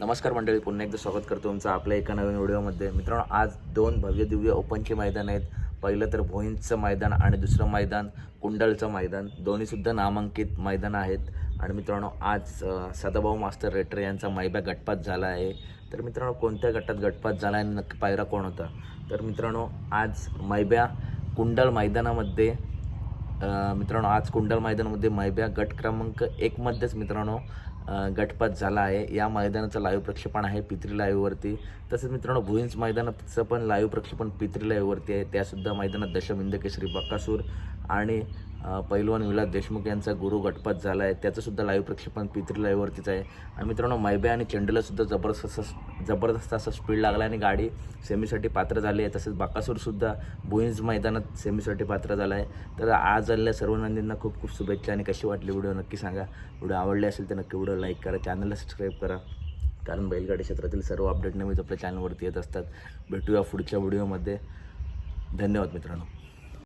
नमस्कार मंडळी पुन्हा एकदा स्वागत करतो तुमचं आपल्या एका नवीन व्हिडिओमध्ये. मित्रांनो आज दोन भव्य दिव्य ओपनचे मैदान आहेत. पहिलं तर भोईंचं मैदान आणि दुसरं मैदान कुंडलचं मैदान. दोन्हीसुद्धा नामांकित मैदान आहेत. आणि मित्रांनो आज सदाभाऊ मास्टर रेटर यांचा मैबॅग गटपात झाला आहे. तर मित्रांनो कोणत्या गटात गटपात झाला आणि नक्की पायरा कोण होता? तर मित्रांनो आज मैब्या कुंडल मैदानामध्ये मित्रांनो आज कुंडल मैदानामध्ये मैब्या गट क्रमांक एकमध्येच मित्रांनो गटपात झाला आहे. या मैदानाचं लाईव्ह प्रक्षेपण आहे पित्री लाईव्हवरती तसेच मित्रांनो भुईंज मैदानाचं पण लाईव्ह प्रक्षेपण पित्री लाईव्हवरती आहे. त्यासुद्धा मैदानात दशमिंद केसरी बक्कासूर आणि पैलवान विलास देशमुख यांचा गुरु गटपात झाला आहे त्याचंसुद्धा लाईव्ह प्रक्षेपण पित्री लाईव्हवरतीच आहे. आणि मित्रांनो मैब्या आणि चेंडूलासुद्धा जबरदस्त असं जबरदस्त असा स्पीड लागला आणि गाडी सेमीसाठी पात्र झाली आहे. तसेच बाकासूरसुद्धा भुईंज मैदानात सेमीसाठी पात्र झाला आहे तर आज आलेल्या सर्व नंदींना खूप खूप शुभेच्छा आणि कशी वाटली व्हिडिओ नक्की सांगा. व्हिडिओ आवडले असेल तर नक्की व्हिडिओ लाईक करा. चॅनलला सबस्क्राईब करा. कारण बैलगाडी क्षेत्रातील सर्व अपडेट नेहमीच आपल्या चॅनलवरती येत असतात. भेटूया पुढच्या व्हिडिओमध्ये धन्यवाद मित्रांनो.